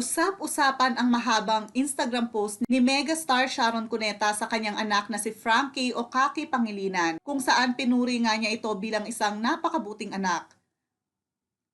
Usap-usapan ang mahabang Instagram post ni megastar Sharon Cuneta sa kanyang anak na si Frankie o Kaki Pangilinan kung saan pinuri nga niya ito bilang isang napakabuting anak.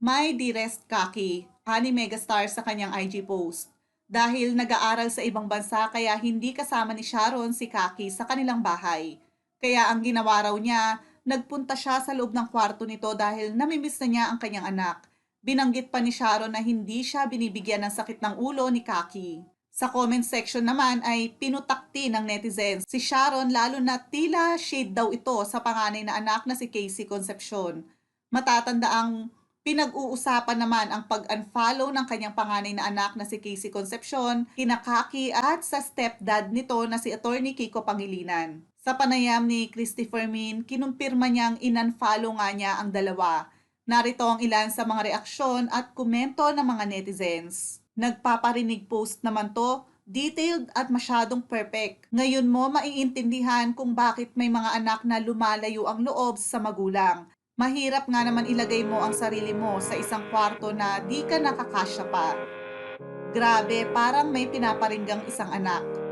May dearest Kaki, ani megastar sa kanyang IG post. Dahil nag-aaral sa ibang bansa kaya hindi kasama ni Sharon si Kaki sa kanilang bahay. Kaya ang ginawa raw niya, nagpunta siya sa loob ng kwarto nito dahil namimiss na niya ang kanyang anak. Binanggit pa ni Sharon na hindi siya binibigyan ng sakit ng ulo ni Kaki. Sa comment section naman ay pinutakti ng netizens si Sharon lalo na tila shade daw ito sa panganay na anak na si Casey Concepcion. Matatanda ang pinag-uusapan naman ang pag-unfollow ng kanyang panganay na anak na si Casey Concepcion, kina Kaki at sa stepdad nito na si Attorney Kiko Pangilinan. Sa panayam ni Christopher Min, kinumpirma niyang in-unfollow nga niya ang dalawa Narito ang ilan sa mga reaksyon at komento ng mga netizens. Nagpaparinig post naman to, detailed at masyadong perfect. Ngayon mo maiintindihan kung bakit may mga anak na lumalayo ang loob sa magulang. Mahirap nga naman ilagay mo ang sarili mo sa isang kwarto na di ka nakakasya pa. Grabe, parang may pinaparinggang isang anak.